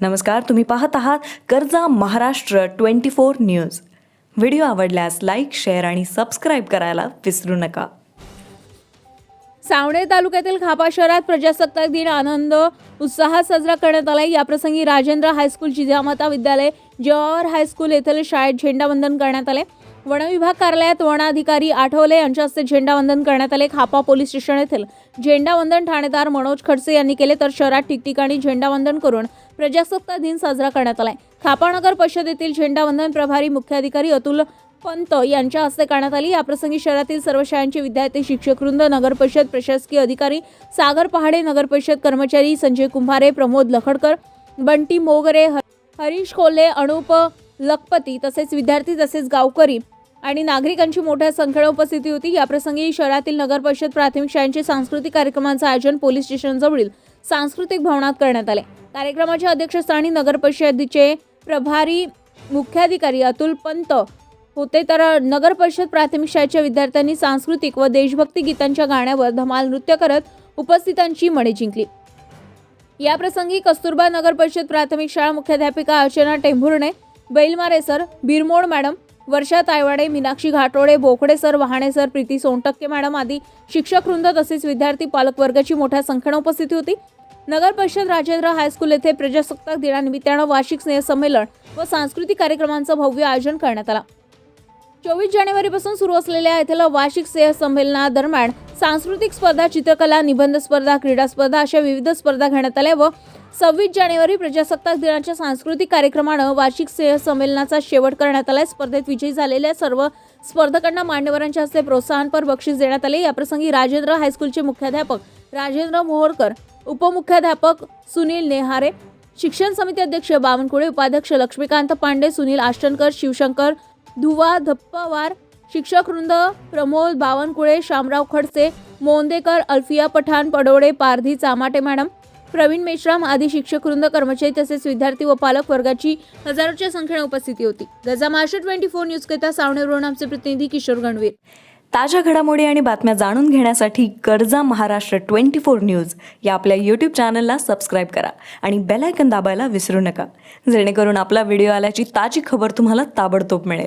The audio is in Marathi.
नमस्कार तुम्ही पाहत आहात कर्जा Maharashtra twenty four news. Video आवडल्यास लाईक शेअर आणि सबस्क्राईब करायला विसरू नका. सावणे तालुक्यातील खापा शहरात प्रजासत्ताक दिन आनंद उत्साहात साजरा करण्यात आला याप्रसंगी राजेंद्र हायस्कूल जिजामाता विद्यालय जवाहर हायस्कूल येथील शाळेत झेंडावंदन करण्यात आले वनविभाग कार्यालयात वनाधिकारी आठवले यांच्या हस्ते झेंडावंदन करण्यात आले. खापा पोलीस स्टेशन येथील झेंडावंदन ठाणेदार मनोज खडसे यांनी केले तर शहरात ठिकठिकाणी झेंडावंदन करून प्रजासत्ताक दिन साजरा करण्यात आलाय. खापा परिषद येथील झेंडावंदन प्रभारी मुख्याधिकारी अतुल पंत यांच्या हस्ते करण्यात आली. याप्रसंगी शहरातील सर्व शाळांचे विद्यार्थी शिक्षकवृंद नगर परिषद प्रशासकीय अधिकारी सागर पहाडे नगर परिषद कर्मचारी संजय कुंभारे प्रमोद लखडकर बंटी मोगरे ह- हरीश कोल्हे अनुप लखपती तसेच विद्यार्थी तसेच गावकरी आणि नागरिकांची मोठ्या संख्येने उपस्थिती होती. याप्रसंगी शहरातील नगर परिषद प्राथमिक शाळांचे सांस्कृतिक कार्यक्रमांचं आयोजन पोलीस स्टेशनजवळील सांस्कृतिक भवनात करण्यात आले. कार्यक्रमाच्या अध्यक्षस्थानी नगर परिषदेचे प्रभारी मुख्याधिकारी अतुल पंत होते. तर नगर परिषद प्राथमिक शाळेच्या विद्यार्थ्यांनी सांस्कृतिक व देशभक्ती गीतांच्या गाण्यावर धमाल नृत्य करत उपस्थितांची मणे जिंकली. याप्रसंगी कस्तुरबा नगर परिषद प्राथमिक शाळा मुख्याध्यापिका Archana Tembhurne Bailmare sir Birmod madam Varsha Taywade Meenakshi Ghatode Bokde sir Wahane sir Preeti Sontakke madam आदी शिक्षक वृंद तसेच विद्यार्थी पालकवर्गाची मोठ्या संख्येने उपस्थिती होती. नगर परिषद राजेंद्र हायस्कूल येथे प्रजासत्ताक दिनानिमित्तानं वार्षिक स्नेहसंमेलन व सांस्कृतिक कार्यक्रमांचं भव्य आयोजन करण्यात आलं. चोवीस जानेवारीपासून सुरू असलेल्या येथील वार्षिक स्नेह संमेलनादरम्यान सांस्कृतिक स्पर्धा चित्रकला निबंध स्पर्धा क्रीडा स्पर्धा अशा विविध स्पर्धा घेण्यात आल्या व सव्वीस जानेवारी प्रजासत्ताक दिनाच्या सांस्कृतिक कार्यक्रमानं वार्षिक संमेलनाचा शेवट करण्यात आला स्पर्धेत विजयी झालेल्या सर्व स्पर्धकांना मान्यवरांच्या हस्ते प्रोत्साहनपर बक्षीस देण्यात आले. याप्रसंगी राजेंद्र हायस्कूलचे मुख्याध्यापक राजेंद्र मोहोळकर उपमुख्याध्यापक सुनील नेहारे शिक्षण समिती अध्यक्ष बावनकुळे उपाध्यक्ष लक्ष्मीकांत पांडे सुनील आष्टनकर शिवशंकर धुवा धप्पावार शिक्षक वृंद प्रमोद बावनकुळे शामराव खडसे मोंदेकर अल्फिया पठाण पडोळे पारधी चामाटे मॅडम प्रवीण मेश्राम आदी शिक्षक वृंद कर्मचारी तसेच विद्यार्थी व पालक वर्गाची हजारोच्या संख्येने उपस्थिती होती. गजा महाराष्ट्र ट्वेंटी फोर न्यूज करिता सावणेवरून आमचे प्रतिनिधी किशोर गणवीर. ताज्या घडामोडी आणि बातम्या जाणून घेण्यासाठी कर्जा महाराष्ट्र ट्वेंटी फोर न्यूज या आपल्या यूट्यूब चॅनलला सबस्क्राईब करा आणि बेलायकन दाबायला विसरू नका. जेणेकरून आपला व्हिडिओ आल्याची ताजी खबर तुम्हाला ताबडतोब मिळेल.